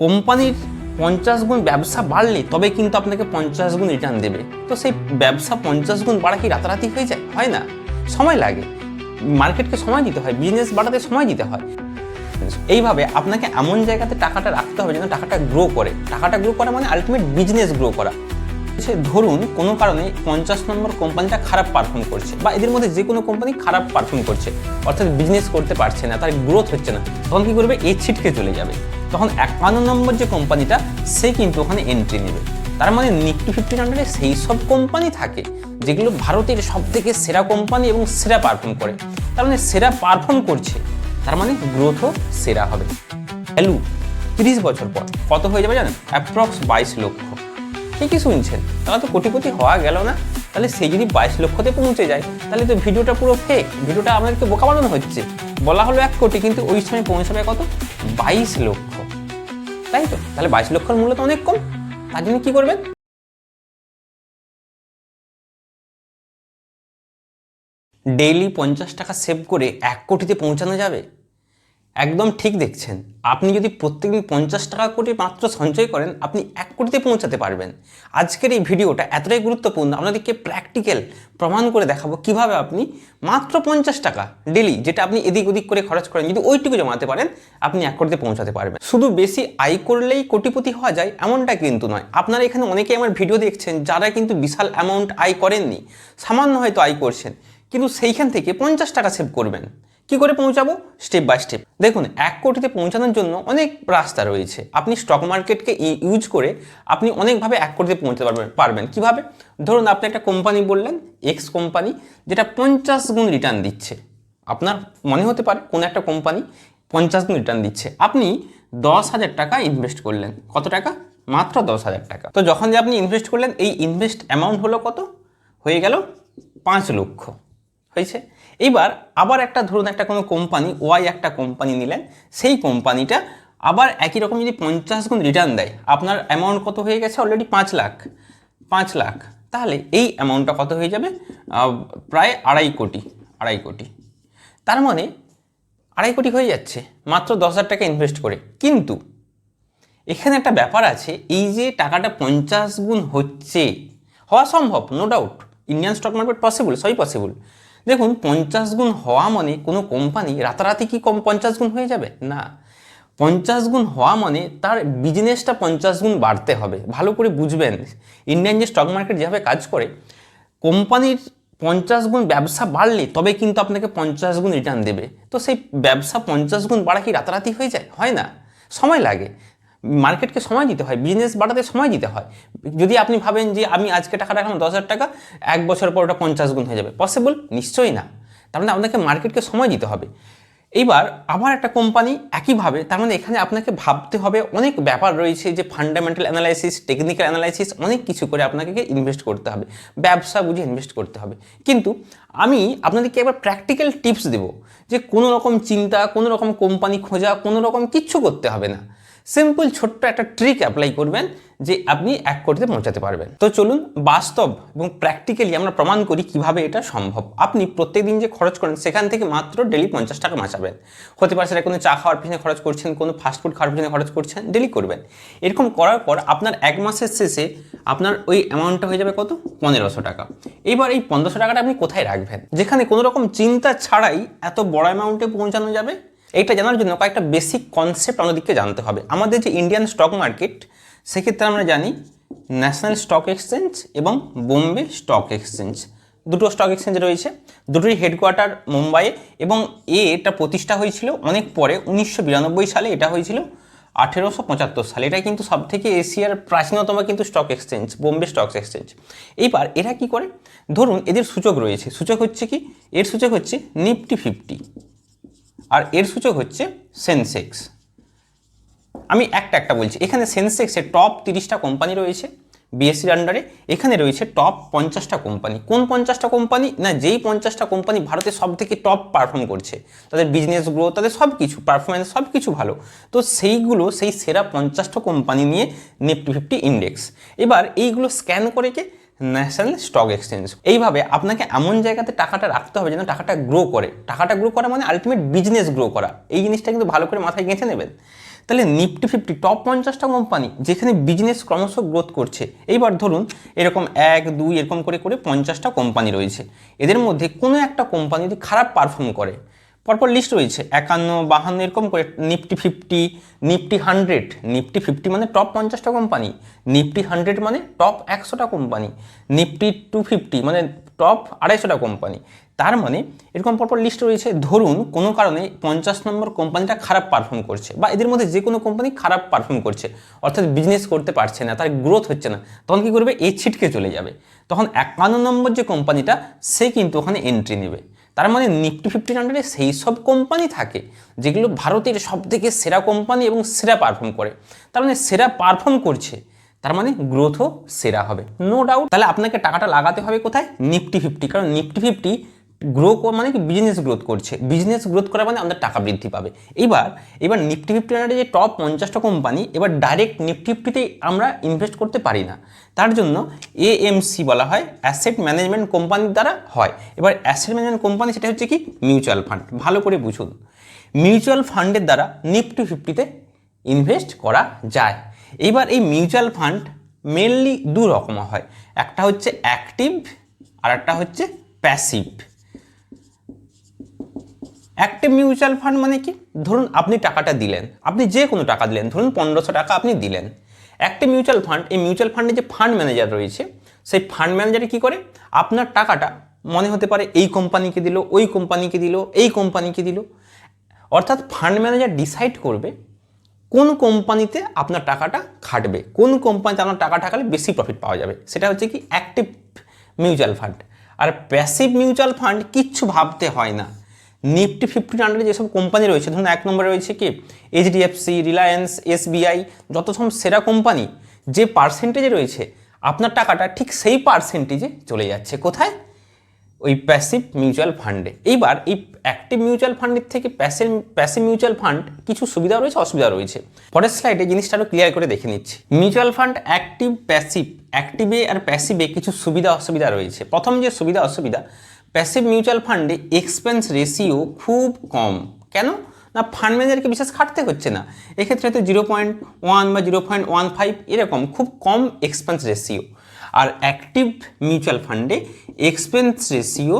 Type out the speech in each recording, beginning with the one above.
কোম্পানির পঞ্চাশ গুণ ব্যবসা বাড়লে তবে কিন্তু আপনাকে পঞ্চাশ গুণ রিটার্ন দেবে। তো সেই ব্যবসা পঞ্চাশ গুণ বাড়া কি রাতারাতি হয়ে যায়? হয় না। সময় লাগে। মার্কেটকে সময় দিতে হয় বিজনেস বাড়াতে সময় দিতে হয়। এইভাবে আপনাকে এমন জায়গাতে টাকাটা রাখতে হবে যেন টাকাটা গ্রো করে। টাকাটা গ্রো করা মানে আলটিমেট বিজনেস গ্রো করা। সে ধরুন, কোনো কারণে পঞ্চাশ নম্বর কোম্পানিটা খারাপ পারফর্ম করছে বা এদের মধ্যে যে কোনো কোম্পানি খারাপ পারফর্ম করছে। অর্থাৎ বিজনেস করতে পারছে না, তার গ্রোথ হচ্ছে না। তখন কী করবে? এই ছিটকে চলে যাবে। তখন একান্ন নম্বর যে কোম্পানিটা, সে কিন্তু ওখানে এন্ট্রি নেবে। তার মানে নিফটি ফিফটিন আন্ডারে সেই সব কোম্পানি থাকে, যেগুলো ভারতের সব থেকে সেরা কোম্পানি এবং সেরা পারফর্ম করে। তার মানে সেরা পারফর্ম করছে, তার মানে গ্রোথও সেরা হবে। ভ্যালু তিরিশ বছর পর, কত হয়ে যাবে জানেন? অ্যাপ্রক্স বাইশ লক্ষ। ঠিকই শুনছেন? তাহলে তো কোটিপতি হওয়া গেল না। তাহলে সে যদি বাইশ লক্ষতে পৌঁছে যায়, তাহলে তো ভিডিওটা পুরো ফেক ভিডিওটা আমাদেরকে বোকা বানানো হচ্ছে। বলা হলো এক কোটি, কিন্তু ওই সময় পৌঁছাবে কত? বাইশ লক্ষ। তাই তো? তাহলে বাইশ লক্ষর মূল্য তো অনেক কম। তার জন্য কি করবেন? ডেইলি পঞ্চাশ টাকা সেভ করে এক কোটিতে পৌঁছানো যাবে? একদম ঠিক দেখছেন। আপনি যদি প্রত্যেকদিন পঞ্চাশ টাকা কোটি মাত্র সঞ্চয় করেন, আপনি এক কোটিতে পৌঁছাতে পারবেন। আজকের এই ভিডিওটা এতটাই গুরুত্বপূর্ণ, আপনাদেরকে প্র্যাকটিক্যাল প্রমাণ করে দেখাবো কীভাবে আপনি মাত্র পঞ্চাশ টাকা ডেলি যেটা আপনি এদিক ওদিক করে খরচ করেন, যদি ওইটুকু জমাতে পারেন, আপনি এক কোটিতে পৌঁছাতে পারবেন। শুধু বেশি আয় করলেই কোটিপতি হওয়া যায়, এমনটা কিন্তু নয়। আপনারা এখানে অনেকেই আমার ভিডিও দেখছেন, যারা কিন্তু বিশাল অ্যামাউন্ট আয় করেননি, সামান্য হয়তো আয় করছেন, কিন্তু সেইখান থেকে পঞ্চাশ টাকা সেভ করবেন। কি করে পৌঁছাবো? স্টেপ বাই স্টেপ দেখুন, এক কোটিতে পৌঁছানোর জন্য অনেক রাস্তা রয়েছে। আপনি স্টক মার্কেটকে ইউজ করে আপনি অনেকভাবে এক কোটিতে পৌঁছতে পারবেন পারবেন। কীভাবে? ধরুন, আপনি একটা কোম্পানি বললেন এক্স কোম্পানি যেটা পঞ্চাশ গুণ রিটার্ন দিচ্ছে। আপনার মনে হতে পারে কোনো একটা কোম্পানি পঞ্চাশ গুণ রিটার্ন দিচ্ছে। আপনি দশ হাজার টাকা ইনভেস্ট করলেন। কত টাকা? মাত্র দশ হাজার টাকা। তো যখন যে আপনি ইনভেস্ট করলেন, এই ইনভেস্ট অ্যামাউন্ট হলো কত? হয়ে গেল পাঁচ লক্ষ। হয়েছে? এইবার আবার একটা ধরুন একটা কোনো কোম্পানি ওয়াই একটা কোম্পানি নিলেন, সেই কোম্পানিটা আবার একই রকম যদি পঞ্চাশ গুণ রিটার্ন দেয়, আপনার অ্যামাউন্ট কত হয়ে গেছে অলরেডি পাঁচ লাখ। পাঁচ লাখ। তাহলে এই অ্যামাউন্টটা কত হয়ে যাবে? প্রায় আড়াই কোটি আড়াই কোটি। তার মানে আড়াই কোটি হয়ে যাচ্ছে, মাত্র দশ হাজার টাকা ইনভেস্ট করে। কিন্তু এখানে একটা ব্যাপার আছে, এই যে টাকাটা পঞ্চাশ গুণ হচ্ছে, হওয়া সম্ভব no doubt Indian stock market possible সবই পসিবল দেখুন, পঞ্চাশ গুণ হওয়া মানে কোনো কোম্পানি রাতারাতি কি কম পঞ্চাশ গুণ হয়ে যাবে? না। পঞ্চাশ গুণ হওয়া মানে তার বিজনেসটা পঞ্চাশ গুণ বাড়তে হবে। ভালো করে বুঝবেন। ইন্ডিয়ান যে স্টক মার্কেট যেভাবে কাজ করে কোম্পানির পঞ্চাশ গুণ ব্যবসা বাড়লে তবে কিন্তু আপনাকে পঞ্চাশ গুণ রিটার্ন দেবে। তো সেই ব্যবসা পঞ্চাশ গুণ বাড়া কি রাতারাতি হয়ে যায়? হয় না। সময় লাগে। মার্কেটকে সময় দিতে হয় বিজনেস বাড়াতে সময় দিতে হয়। যদি আপনি ভাবেন যে আমি আজকে টাকা রাখলাম দশ হাজার টাকা, এক বছর পর ওটা পঞ্চাশ গুণ হয়ে যাবে। পসিবল নিশ্চয়ই না। তার মানে আপনাকে মার্কেটকে সময় দিতে হবে। এইবার আবার একটা কোম্পানি একইভাবে, তার মানে এখানে আপনাকে ভাবতে হবে, অনেক ব্যাপার রয়েছে যে ফান্ডামেন্টাল অ্যানালাইসিস টেকনিক্যাল অ্যানালাইসিস অনেক কিছু করে আপনাকে ইনভেস্ট করতে হবে। ব্যবসা বুঝে ইনভেস্ট করতে হবে। কিন্তু আমি আপনাদেরকে একবার প্র্যাকটিক্যাল টিপস দেব যে কোনো রকম চিন্তা, কোনো রকম কোম্পানি খোঁজা, কোনো রকম কিচ্ছু করতে হবে না। সিম্পল ছোট্ট একটা ট্রিক অ্যাপ্লাই করবেন যে আপনি এক কোটিতে পৌঁছাতে পারবেন। তো চলুন বাস্তব এবং প্র্যাকটিক্যালি আমরা প্রমাণ করি কীভাবে এটা সম্ভব। আপনি প্রত্যেকদিন যে খরচ করেন সেখান থেকে মাত্র ডেলি পঞ্চাশ টাকা বাঁচাবেন। হতে পারে সেটা কোনো চা খাওয়ার পিছনে খরচ করছেন, কোনো ফাস্টফুড খাওয়ার পিছনে খরচ করছেন ডেলি করবেন। এরকম করার পর আপনার এক মাসের শেষে আপনার ওই অ্যামাউন্টটা হয়ে যাবে কত? পনেরোশো টাকা। এবার এই পনেরোশো টাকাটা আপনি কোথায় রাখবেন? যেখানে কোনো রকম চিন্তা ছাড়াই এত বড় অ্যামাউন্টে পৌঁছানো যাবে? এইটা জানার জন্য কয়েকটা বেসিক কনসেপ্ট আমাদেরকে জানতে হবে। আমাদের যে ইন্ডিয়ান স্টক মার্কেট সেক্ষেত্রে আমরা জানি ন্যাশনাল স্টক এক্সচেঞ্জ এবং বোম্বে স্টক এক্সচেঞ্জ দুটো স্টক এক্সচেঞ্জ রয়েছে দুটোই হেডকোয়ার্টার মুম্বাইয়ে এবং এটা প্রতিষ্ঠা হয়েছিল অনেক পরে, উনিশশো বিরানব্বই সালে এটা হয়েছিল, আঠেরোশো পঁচাত্তর সালে। এটা কিন্তু সব থেকে এশিয়ার প্রাচীনতম কিন্তু stock exchange Bombay stock exchange এইবার এরা কি করে? ধরুন এদের সূচক রয়েছে, সূচক হচ্ছে কি? এর সূচক হচ্ছে নিফটি ফিফটি আর এর সূচক হচ্ছে সেন্সেক্স। আমি একটা একটা বলছি। এখানে সেন্সেক্সে টপ তিরিশটা কোম্পানি রয়েছে বিএসসির আন্ডারে এখানে রয়েছে টপ পঞ্চাশটা কোম্পানি কোন পঞ্চাশটা কোম্পানি না, যেই পঞ্চাশটা কোম্পানি ভারতে সব থেকে টপ পারফর্ম করছে। তাদের বিজনেস গ্রোথ তাদের সব কিছু পারফরমেন্স সব কিছু ভালো। তো সেইগুলো, সেই সেরা পঞ্চাশটা কোম্পানি নিয়ে নিফটি ফিফটি ইন্ডেক্স এবার এইগুলো স্ক্যান করে কে? National stock exchange. এইভাবে আপনাকে এমন জায়গাতে টাকাটা রাখতে হবে যেন টাকাটা গ্রো করে। টাকাটা গ্রো করা মানে আলটিমেট বিজনেস গ্রো করা। এই জিনিসটা কিন্তু ভালো করে মাথায় গেঁথে নেবেন। তাহলে নিফটি ফিফটি টপ পঞ্চাশটা কোম্পানি যেখানে বিজনেস ক্রমশ গ্রোথ করছে। এইবার ধরুন, এরকম এক, দুই, এরকম করে করে পঞ্চাশটা কোম্পানি রয়েছে। এদের মধ্যে কোনো একটা কোম্পানি যদি খারাপ পারফর্ম করে পরপর লিস্ট রয়েছে। একান্ন, বাহান্ন, এরকম করে Nifty fifty Nifty hundred Nifty fifty মানে টপ পঞ্চাশটা কোম্পানি নিফটি হান্ড্রেড মানে টপ একশোটা কোম্পানি নিফটি টু ফিফটি মানে টপ আড়াইশোটা কোম্পানি তার মানে এরকম পরপর লিস্ট রয়েছে। ধরুন কোনো কারণে পঞ্চাশ নম্বর কোম্পানিটা খারাপ পারফর্ম করছে বা এদের মধ্যে যে কোনো কোম্পানি খারাপ পারফর্ম করছে, অর্থাৎ বিজনেস করতে পারছে না, তার গ্রোথ হচ্ছে না, তখন কী করবে? এই ছিটকে চলে যাবে। তখন একান্ন নম্বর যে কোম্পানিটা সে কিন্তু ওখানে এন্ট্রি নেবে। তার মানে নিফটি ফিফটির আন্ডারে সেই সব কোম্পানি থাকে যেগুলো ভারতের সব থেকে সেরা কোম্পানি এবং সেরা পারফর্ম করে। তার মানে সেরা পারফর্ম করছে, তার মানে গ্রোথও সেরা হবে। নো ডাউট তাহলে আপনাকে টাকাটা লাগাতে হবে কোথায়? নিফটি ফিফটি কারণ নিফটি ফিফটি গ্রো মানে কি বিজনেস গ্রোথ করছে। বিজনেস গ্রোথ করা মানে আমাদের টাকা বৃদ্ধি পাবে। এবার এবার নিফটি ফিফটি যে টপ পঞ্চাশটা কোম্পানি এবার ডাইরেক্ট নিফটি ফিফটিতেই আমরা ইনভেস্ট করতে পারি না। তার জন্য এএমসি বলা হয় অ্যাসেট ম্যানেজমেন্ট কোম্পানির দ্বারা হয়। এবার অ্যাসেট ম্যানেজমেন্ট কোম্পানি সেটা হচ্ছে কি? মিউচুয়াল ফান্ড ভালো করে বুঝুন। মিউচুয়াল ফান্ডের দ্বারা নিফটি ফিফটিতে ইনভেস্ট করা যায়। এইবার এই মিউচুয়াল ফান্ড মেনলি দু রকম হয়। একটা হচ্ছে অ্যাক্টিভ আর একটা হচ্ছে প্যাসিভ অ্যাক্টিভ মিউচুয়াল ফান্ড মানে কি? ধরুন আপনি টাকাটা দিলেন, আপনি যে কোনো টাকা দিলেন, ধরুন পনেরোশো টাকা আপনি দিলেন। অ্যাক্টিভ মিউচুয়াল ফান্ড এই মিউচুয়াল ফান্ডে যে ফান্ড ম্যানেজার রয়েছে, সেই ফান্ড ম্যানেজারে কী করে? আপনার টাকাটা, মনে হতে পারে এই কোম্পানিকে দিল, ওই কোম্পানিকে দিল, এই কোম্পানিকে দিল। অর্থাৎ ফান্ড ম্যানেজার ডিসাইড করবে কোন কোম্পানিতে আপনার টাকাটা খাটবে, কোন কোম্পানিতে আপনার টাকা থাকলে বেশি প্রফিট পাওয়া যাবে। সেটা হচ্ছে কি অ্যাক্টিভ মিউচুয়াল ফান্ড আর প্যাসিভ মিউচুয়াল ফান্ড কিচ্ছু ভাবতে হয় না। নিফটি ফিফটির আন্ডারে যেসব কোম্পানি রয়েছে, ধরুন এক নম্বরে রয়েছে কি? এইচডিএফসি, রিলায়েন্স, এসবিআই, যত সব সেরা কোম্পানি, যে পার্সেন্টেজে রয়েছে, আপনার টাকাটা ঠিক সেই পার্সেন্টেজে চলে যাচ্ছে। কোথায়? ওই প্যাসিভ মিউচুয়াল ফান্ডে এইবার এই অ্যাক্টিভ মিউচুয়াল ফান্ডের থেকে প্যাসিভ প্যাসিভ মিউচুয়াল ফান্ড কিছু সুবিধা রয়েছে, অসুবিধা রয়েছে। পরের স্লাইডে জিনিসটা আরও ক্লিয়ার করে দেখে নিচ্ছি। মিউচুয়াল ফান্ড অ্যাক্টিভ প্যাসিভ অ্যাক্টিভে আর প্যাসিভে কিছু সুবিধা, অসুবিধা রয়েছে। প্রথম যে সুবিধা, অসুবিধা প্যাসিভ মিউচুয়াল ফান্ডে এক্সপেন্স রেশিও খুব কম। কেন? না ফান্ড ম্যানেজারকে বিশেষ খাটতে হচ্ছে না। এক্ষেত্রে হয়তো জিরো পয়েন্ট ওয়ান বা জিরো পয়েন্ট ওয়ান ফাইভ এরকম খুব কম এক্সপেন্স রেশিও আর অ্যাক্টিভ মিউচুয়াল ফান্ডে এক্সপেন্স রেশিও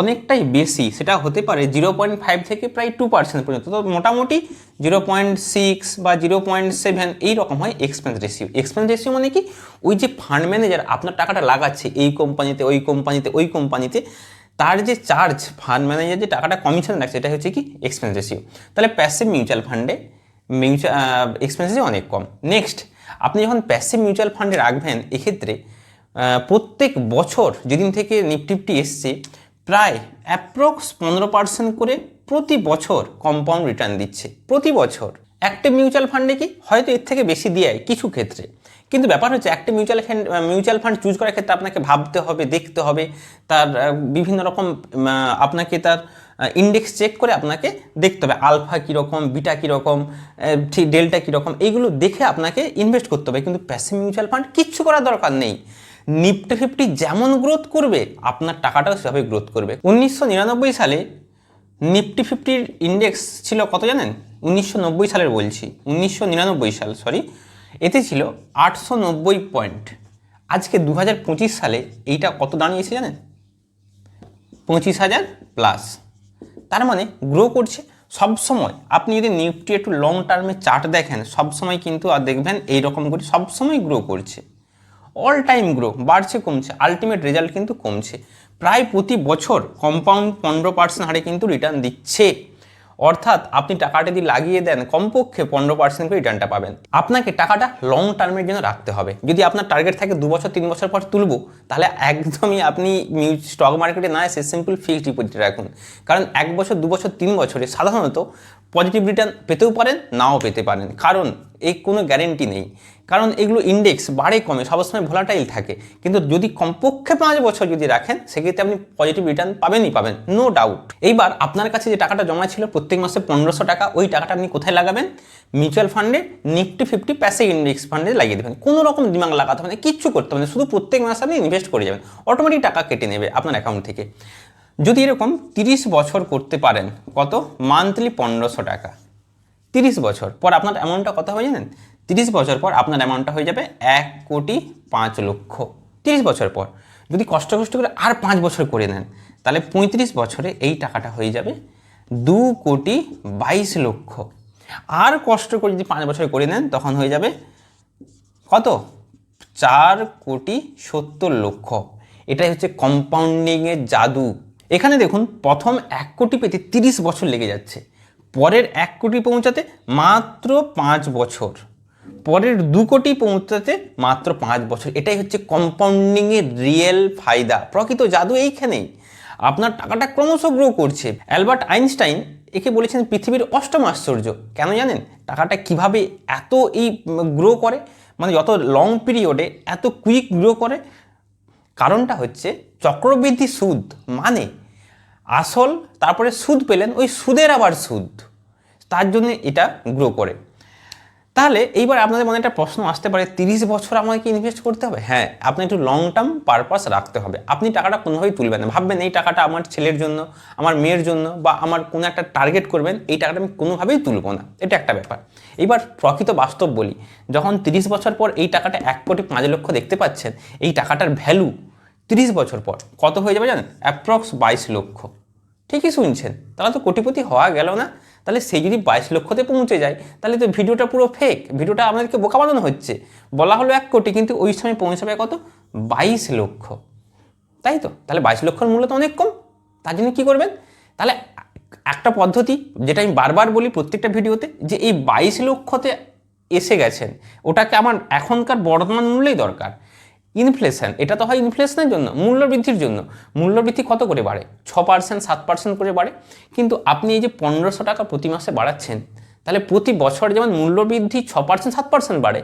অনেকটাই বেশি। সেটা হতে পারে জিরো পয়েন্ট ফাইভ থেকে প্রায় টু পার্সেন্ট পর্যন্ত। তো মোটামুটি জিরো পয়েন্ট সিক্স বা জিরো পয়েন্ট সেভেন এইরকম হয় এক্সপেন্স রেশিও এক্সপেন্স রেশিও মানে কি? ওই যে ফান্ড ম্যানেজার আপনার টাকাটা লাগাচ্ছে, এই কোম্পানিতে ওই কোম্পানিতে ওই কোম্পানিতে তার যে চার্জ ফান্ড ম্যানেজার যে টাকাটা কমিশন রাখছে এটা হচ্ছে কি এক্সপেন্স রেশিও তাহলে প্যাসিভ মিউচুয়াল ফান্ডে মিউচুয়াল এক্সপেন্স রেশিও অনেক কম। নেক্সট আপনি যখন প্যাসিভ মিউচুয়াল ফান্ডে রাখবেন, এক্ষেত্রে প্রত্যেক বছর যেদিন থেকে নিফটিফটি এসছে, প্রায় অ্যাপ্রক্স পনেরো পার্সেন্ট করে প্রতি বছর কম্পাউন্ড রিটার্ন দিচ্ছে। প্রতি বছর। একটা মিউচুয়াল ফান্ডে কি হয়তো এর থেকে বেশি দেয় কিছু ক্ষেত্রে। কিন্তু ব্যাপার হচ্ছে একটা mutual fund mutual fund choose করার ক্ষেত্রে আপনাকে ভাবতে হবে, দেখতে হবে, তার বিভিন্ন রকম আপনাকে তার ইন্ডেক্স চেক করে আপনাকে দেখতে হবে আলফা কীরকম বিটা কীরকম ঠিক ডেল্টা কীরকম, এইগুলো দেখে আপনাকে ইনভেস্ট করতে হবে। কিন্তু প্যাসিভ মিউচুয়াল ফান্ড কিচ্ছু করার দরকার নেই। নিফটি ফিফটি যেমন গ্রোথ করবে, আপনার টাকাটাও সেভাবে গ্রোথ করবে। উনিশশো নিরানব্বই সালে নিফটি ফিফটির ইন্ডেক্স ছিল কত জানেন? উনিশশো নব্বই সালের বলছি। উনিশশো নিরানব্বই সাল সরি এতে ছিল আটশো নব্বই পয়েন্ট। আজকে দু হাজার পঁচিশ সালে এইটা কত দাঁড়িয়েছে জানেন? পঁচিশ হাজার প্লাস। তার মানে গ্রো করছে সব সময় আপনি যদি নিফটি একটু লং টার্মে চার্ট দেখেন সব সময় কিন্তু আর দেখবেন এই রকম করে সব সময় গ্রো করছে। অল টাইম গ্রো বাড়ছে, কমছে আলটিমেট রেজাল্ট কিন্তু কমছে। প্রায় প্রতি বছর কম্পাউন্ড পনেরো পার্সেন্ট হারে কিন্তু রিটার্ন দিচ্ছে। অর্থাৎ আপনি টাকাটা যদি লাগিয়ে দেন, কমপক্ষে পনেরো পার্সেন্ট করে রিটার্নটা পাবেন। আপনাকে টাকাটা লং টার্মের জন্য রাখতে হবে। যদি আপনার টার্গেট থাকে দু বছর, তিন বছর পর তুলবো, তাহলে একদমই আপনি স্টক মার্কেটে না এসে সিম্পল ফিক্সড ডিপোজিট রাখুন। কারণ এক বছর, দু বছর, তিন বছরে সাধারণত পজিটিভ রিটার্ন পেতেও পারেন, নাও পেতে পারেন। কারণ এই কোনো গ্যারেন্টি নেই। কারণ এগুলো ইন্ডেক্স বাড়ে কমে, সবসময় ভোলাটাইল থাকে। কিন্তু যদি কমপক্ষে পাঁচ বছর যদি রাখেন, সেক্ষেত্রে আপনি পজিটিভ রিটার্ন পাবেনই পাবেন নো ডাউট এইবার আপনার কাছে যে টাকাটা জমা ছিল প্রত্যেক মাসে পনেরোশো টাকা, ওই টাকাটা আপনি কোথায় লাগাবেন? মিউচুয়াল ফান্ডে নিফটি ফিফটি প্যাসিভ ইন্ডেক্স ফান্ডে লাগিয়ে দেবেন। কোনো রকম দিমাগ লাগাতে হবে না, কিচ্ছু করতে হবে না, শুধু প্রত্যেক মাসে আপনি ইনভেস্ট করে যাবেন। অটোমেটিক টাকা কেটে নেবে আপনার অ্যাকাউন্ট থেকে। যদি এরকম তিরিশ বছর করতে পারেন, কত? মান্থলি পনেরোশো টাকা। তিরিশ বছর। পর আপনার অ্যামাউন্টটা কত হবে জানেন? তিরিশ বছর পর আপনার অ্যামাউন্টটা হয়ে যাবে এক কোটি পাঁচ লক্ষ। তিরিশ বছর পর। যদি কষ্ট কষ্ট করে আর পাঁচ বছর করে নেন, তাহলে পঁয়ত্রিশ বছরে এই টাকাটা হয়ে যাবে দু কোটি বাইশ লক্ষ। আর কষ্ট করে যদি পাঁচ বছর করে নেন, তখন হয়ে যাবে কত? চার কোটি সত্তর লক্ষ। এটাই হচ্ছে কম্পাউন্ডিংয়ের জাদু। এখানে দেখুন, প্রথম এক কোটি পেতে তিরিশ বছর লেগে যাচ্ছে। পরের এক কোটি পৌঁছাতে মাত্র পাঁচ বছর। পরের দু কোটি পৌঁছাতে মাত্র পাঁচ বছর। এটাই হচ্ছে কম্পাউন্ডিংয়ের রিয়েল ফায়দা। প্রকৃত জাদু এইখানেই। আপনার টাকাটা ক্রমশ গ্রো করছে। অ্যালবার্ট আইনস্টাইন একে বলেছেন পৃথিবীর অষ্টম আশ্চর্য। কেন জানেন? টাকাটা কীভাবে এত এই গ্রো করে? মানে যত লং পিরিয়ডে এত কুইক গ্রো করে? কারণটা হচ্ছে চক্রবৃদ্ধি সুদ। মানে আসল তারপরে সুদ পেলেন ওই সুদের আবার সুদ। তার জন্য এটা গ্রো করে। তাহলে এইবার আপনাদের মনে একটা প্রশ্ন আসতে পারে, তিরিশ বছর আমাকে ইনভেস্ট করতে হবে? হ্যাঁ আপনি একটু লং টার্ম পারপাস রাখতে হবে। আপনি টাকাটা কোনোভাবেই তুলবেন না। ভাববেন এই টাকাটা আমার ছেলের জন্য, আমার মেয়ের জন্য বা আমার কোনো একটা টার্গেট করবেন, এই টাকাটা আমি কোনোভাবেই তুলব না। এটা একটা ব্যাপার। এইবার প্রকৃত বাস্তব বলি, যখন তিরিশ বছর পর এই টাকাটা এক কোটি পাঁচ লক্ষ দেখতে পাচ্ছেন, এই টাকাটার ভ্যালু তিরিশ বছর পর কত হয়ে যাবে জানেন? অ্যাপ্রক্স বাইশ লক্ষ। ঠিকই শুনছেন। তাহলে তো কোটিপতি হওয়া গেল না। তাহলে সেই যদি বাইশ লক্ষতে পৌঁছে যায়, তাহলে তো ভিডিওটা পুরো ফেক ভিডিওটা আমাদেরকে বোকা বানানো হচ্ছে। বলা হলো এক কোটি, কিন্তু ওই সময় পৌঁছাবে কত? বাইশ লক্ষ। তাই তো? তাহলে বাইশ লক্ষর মূল্য তো অনেক কম। তার জন্য কী করবেন? তাহলে একটা পদ্ধতি, যেটা আমি বারবার বলি প্রত্যেকটা ভিডিওতে, যে এই বাইশ লক্ষতে এসে গেছেন, ওটাকে আমার এখনকার বর্তমান মূল্যেই দরকার। ইনফ্লেশন এটা তো হয় ইনফ্লেশনের জন্য, মূল্যবৃদ্ধির জন্য। মূল্যবৃদ্ধি কত করে বাড়ে? ছ পার্সেন্ট সাত পার্সেন্ট করে বাড়ে। কিন্তু আপনি এই যে পনেরোশো টাকা প্রতি মাসে বাড়াচ্ছেন, তাহলে প্রতি বছর যেমন মূল্যবৃদ্ধি ছ পার্সেন্ট সাত পার্সেন্ট বাড়ে,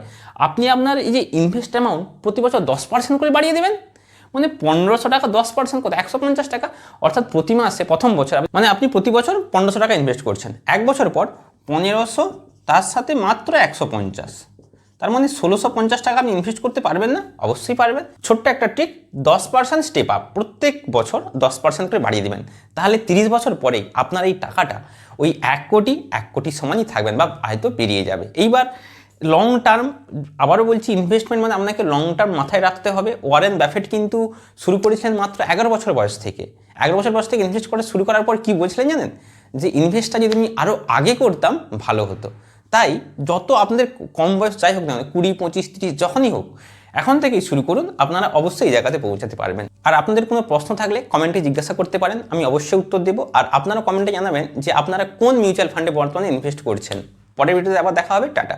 আপনি আপনার এই যে ইনভেস্ট অ্যামাউন্ট প্রতি বছর দশ পার্সেন্ট করে বাড়িয়ে দেবেন? মানে পনেরোশো টাকা দশ পার্সেন্ট কত? একশো পঞ্চাশ টাকা। অর্থাৎ প্রতি মাসে, প্রথম বছর মানে আপনি প্রতি বছর পনেরোশো টাকা ইনভেস্ট করছেন। এক বছর পর পনেরোশো, তার সাথে মাত্র একশো পঞ্চাশ। তার মানে ষোলোশো পঞ্চাশ টাকা আপনি ইনভেস্ট করতে পারবেন না? অবশ্যই পারবেন। ছোট্ট একটা ট্রিক দশ পার্সেন্ট স্টেপ আপ প্রত্যেক বছর দশ পার্সেন্ট করে বাড়িয়ে দেবেন। তাহলে তিরিশ বছর পরেই আপনার এই টাকাটা ওই এক কোটি এক কোটি সমানই থাকবেন বা হয়তো পেরিয়ে যাবে। এইবার লং টার্ম আবারও বলছি ইনভেস্টমেন্ট মানে আপনাকে লং টার্ম মাথায় রাখতে হবে। ওয়ারেন ব্যাফেট কিন্তু শুরু করেছিলেন মাত্র এগারো বছর বয়স থেকে। এগারো বছর বয়স থেকে ইনভেস্ট করা শুরু করার পর কি বলছিলেন জানেন? যে ইনভেস্টটা যদি আমি আরও আগে করতাম, ভালো হতো। তাই যত আপনাদের কম বয়স যাই হোক না কুড়ি, পঁচিশ, তিরিশ, যখনই হোক, এখন থেকেই শুরু করুন, আপনারা অবশ্যই এই জায়গাতে পৌঁছাতে পারবেন। আর আপনাদের কোনো প্রশ্ন থাকলে কমেন্টে জিজ্ঞাসা করতে পারেন, আমি অবশ্যই উত্তর দেবো। আর আপনারা কমেন্টে জানাবেন যে আপনারা কোন মিউচুয়াল ফান্ডে বর্তমানে ইনভেস্ট করছেন। পরের ভিডিওতে আবার দেখা হবে, টাটা।